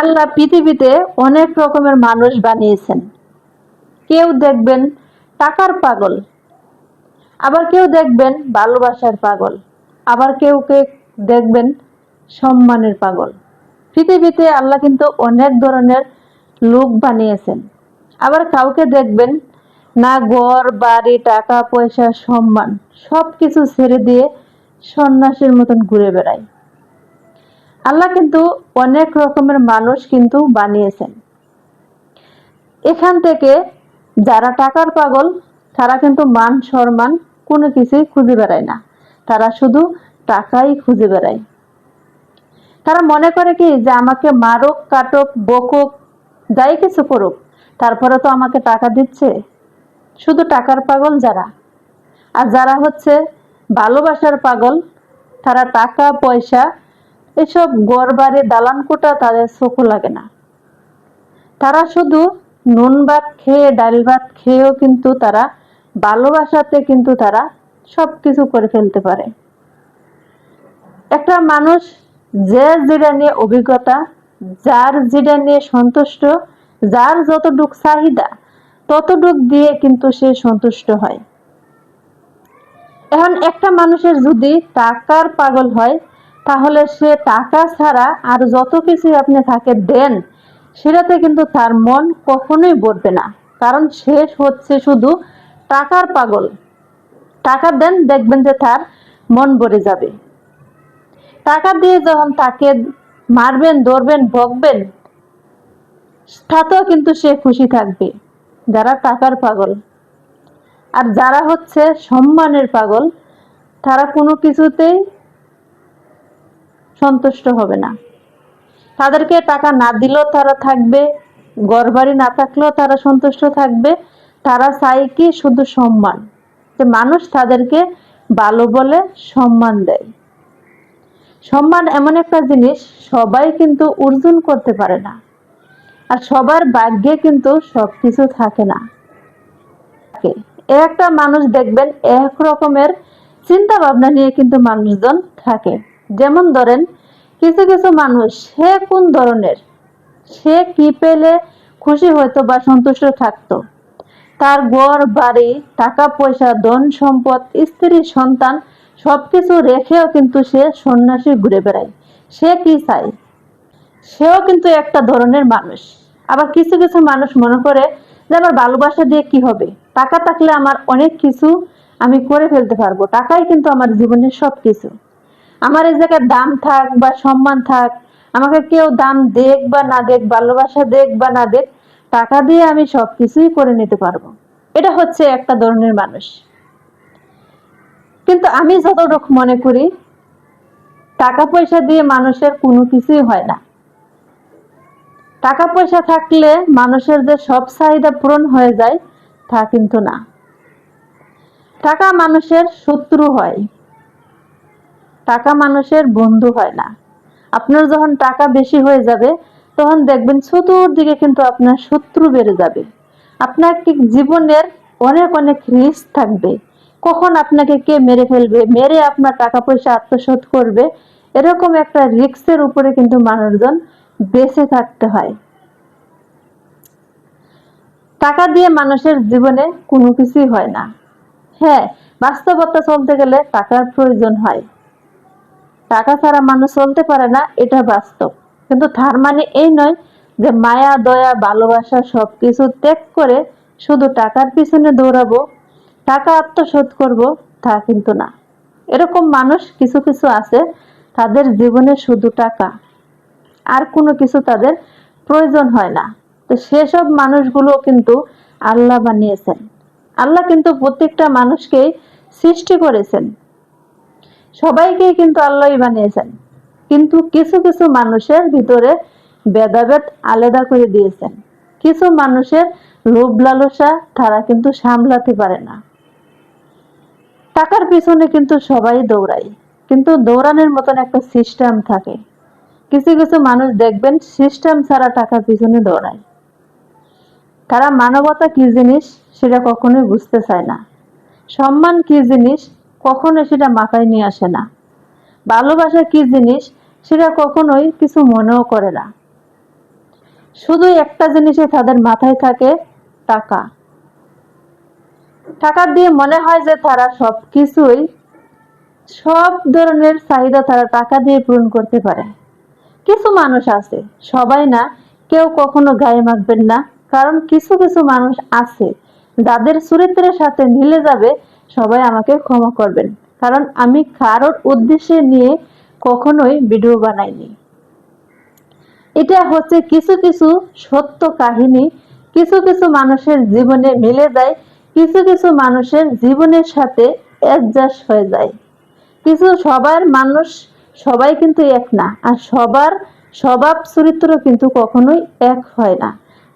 আল্লাহ পৃথিবীতে অনেক রকমের মানুষ বানিয়েছেন। কেউ দেখবেন টাকার পাগল, আবার কেউ দেখবেন ভালোবাসার পাগল, আবার কেউ কেউ দেখবেন সম্মানের পাগল। পৃথিবীতে আল্লাহ কিন্তু অনেক ধরনের লোক বানিয়েছেন। আবার কাউকে দেখবেন না ঘর, বাড়ি, টাকা, পয়সা, সম্মান সব কিছু ছেড়ে দিয়ে সন্ন্যাসীর মতন ঘুরে বেড়ায়। আল্লাহ কিন্তু অনেক রকমের মানুষ কিন্তু বানিয়েছেন। এখান থেকে যারা টাকার পাগল, তারা কিন্তু মান সম্মান কোনো কিছুই খুঁজে বেড়ায় না। তারা শুধু টাকাই খুঁজে বেড়ায়। তারা মনে করে কি যে আমাকে মারুক, কাটুক, বকুক, যাই কিছু করুক, তারপরে তো আমাকে টাকা দিচ্ছে? শুধু টাকার পাগল যারা। আর যারা হচ্ছে ভালোবাসার পাগল, তারা টাকা, পয়সা এসব গড় বাড়ি দালান কোটা তাদের চোখও লাগে না। তারা শুধু নুন ভাত খেয়ে, ডাল ভাত খেয়েও কিন্তু তারা ভালোবাসাতে কিন্তু তারা সব কিছু করে ফেলতে পারে। একটা মানুষ যে যেটা নিয়ে অভিজ্ঞতা, যার যেটা নিয়ে সন্তুষ্ট, যার যতটুক চাহিদা, ততটুক দিয়ে কিন্তু সে সন্তুষ্ট হয়। এখন একটা মানুষের যদি টাকার পাগল হয় তাহলে সে টাকা ছাড়া আর যত কিছু আপনি তাকে দেন, সেটাতে কিন্তু তার মন কখনোই ভরবে না। কারণ সে হচ্ছে শুধু টাকার পাগল। টাকা দেন, দেখবেন যে তার মন ভরে যাবে। টাকা দিয়ে যখন তাকে মারবেন, ধরবেন বকবেন তাতেও কিন্তু সে খুশি থাকবে। যারা টাকার পাগল। আর যারা হচ্ছে সম্মানের পাগল, তারা কোনো কিছুতেই সন্তুষ্ট হবে না। তাদেরকে টাকা না দিলেও তারা থাকবে, ঘরবাড়ি না থাকলেও তারা সন্তুষ্ট থাকবে, তারা চাই কি শুধু সম্মান, যে মানুষ তাদেরকে ভালো বলে সম্মান দেয়। সম্মান এমন একটা জিনিস, সবাই কিন্তু অর্জন করতে পারে না। আর সবার ভাগ্যে কিন্তু সব কিছু থাকে না। একটা মানুষ দেখবেন, এক রকমের চিন্তা ভাবনা নিয়ে কিন্তু মানুষজন থাকে। যেমন ধরেন, কিছু কিছু মানুষ সে কোন ধরনের, সে কি পেলে খুশি হইতো বা সন্তুষ্ট থাকতো? তার ঘর, বাড়ি, টাকা পয়সা, ধন সম্পদ, স্ত্রী, সন্তান সবকিছু রেখেও কিন্তু সে সন্ন্যাসী ঘুরে বেড়ায়। সে কি চায়? সেও কিন্তু একটা ধরনের মানুষ। আবার কিছু কিছু মানুষ মনে করে যে আমার ভালোবাসা দিয়ে কি হবে? টাকা থাকলে আমার অনেক কিছু আমি করে ফেলতে পারব। টাকাই কিন্তু আমার জীবনের সব কিছু আমার এই জায়গায় দাম থাক বা সম্মান থাক, আমাকে কেউ দাম দেখ বা না দেখ, ভালোবাসা দেখ বা না দেখ, টাকা দিয়ে আমি সব কিছুই করে নিতে পারব। এটা হচ্ছে একটা ধরনের মানুষ। কিন্তু আমি যতটুকু মনে করি, টাকা পয়সা দিয়ে মানুষের কোনো কিছুই হয় না। টাকা পয়সা থাকলে মানুষের যে সব চাহিদা পূরণ হয়ে যায়, তা কিন্তু না। টাকা মানুষের শত্রু হয়। টাকা মানুষের বন্ধু হয় না। আপনার যখন টাকা বেশি হয়ে যাবে, তখন দেখবেন চতুর্দিকে কিন্তু আপনার শত্রু বেড়ে যাবে। আপনার জীবনের অনেক অনেক রিস্ক থাকবে। কখন আপনাকে কে মেরে ফেলবে, মেরে আপনার টাকা পয়সা আত্মসাৎ করবে, এরকম একটা রিস্কের উপরে কিন্তু মানুষজন বেঁচে থাকতে হয়। টাকা দিয়ে মানুষের জীবনে কোনো কিছুই হয় না। হ্যাঁ বাস্তবতা চলতে গেলে টাকার প্রয়োজন হয়। টাকা ছাড়া মানুষ চলতে পারে না, এটা বাস্তব। কিন্তু তার মানে এই নয় যে মায়া, দয়া, ভালোবাসা সব কিছু ত্যাগ করে শুধু টাকার পিছনে দৌড়াবো, টাকা আত্মসাৎ করব, তা কিন্তু না। এরকম মানুষ কিছু কিছু আছে, তাদের জীবনে শুধু টাকা আর কোনো কিছু তাদের প্রয়োজন হয় না। তো সেসব মানুষগুলো কিন্তু আল্লাহ বানিয়েছেন। আল্লাহ কিন্তু প্রত্যেকটা মানুষকেই সৃষ্টি করেছেন। সবাইকেই কিন্তু আল্লাহ বানিয়েছেন। কিন্তু কিছু কিছু মানুষের ভিতরে ভেদাভেদ আলাদা করে দিয়েছেন। কিছু মানুষের লোভ লালসা তারা কিন্তু সামলাতে পারে না। টাকার পিছনে কিন্তু সবাই দৌড়ায়। কিন্তু দৌড়ানোর মতন একটা সিস্টেম থাকে। কিছু কিছু মানুষ দেখবেন সিস্টেম ছাড়া টাকার পিছনে দৌড়ায়। তারা মানবতা কি জিনিস সেটা কখনোই বুঝতে চায় না। সম্মান কি জিনিস কখনো সেটা মাথায় নিয়ে আসে না। ভালোবাসা কি জিনিস, সেটা কখনোই কিছু মনেও করে না। শুধু একটা জিনিসে তাদের মাথায় থাকে, টাকা। টাকা দিয়ে মনে হয় যে তারা সব কিছুই সব ধরনের চাহিদা তারা টাকা দিয়ে পূরণ করতে পারে। কিছু মানুষ আছে, সবাই না, কেউ কখনো গায়ে মাখবেন না। কারণ কিছু কিছু মানুষ আছে, যাদের চরিত্রের সাথে মিলে যাবে সবাই আমাকে ক্ষমা করবেন। কারণ আমি কারোর উদ্দেশ্যে নিয়ে কখনোই ভিডিও বানাইনি। এটা হচ্ছে কিছু কিছু সত্য কাহিনী, কিছু কিছু মানুষের জীবনে মিলে যায়, কিছু কিছু মানুষের জীবনের সাথে অ্যাডজাস্ট হয়ে যায়। কিছু সবার মানুষ সবাই কিন্তু এক না, আর সবার স্বভাব চরিত্র কিন্তু কখনোই এক হয় না।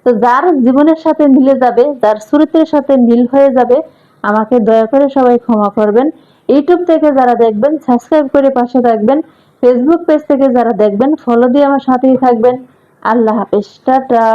তো যার জীবনের সাথে মিলে যাবে, যার চরিত্রের সাথে মিল হয়ে যাবে আমাকে দয়া করে সবাই ক্ষমা করবেন। ইউটিউব থেকে যারা দেখবেন, সাবস্ক্রাইব করে পাশে থাকবেন। ফেসবুক পেজ থেকে যারা দেখবেন ফলো দিয়ে আমার সাথেই থাকবেন। আল্লাহ হাফেজ, টাটা।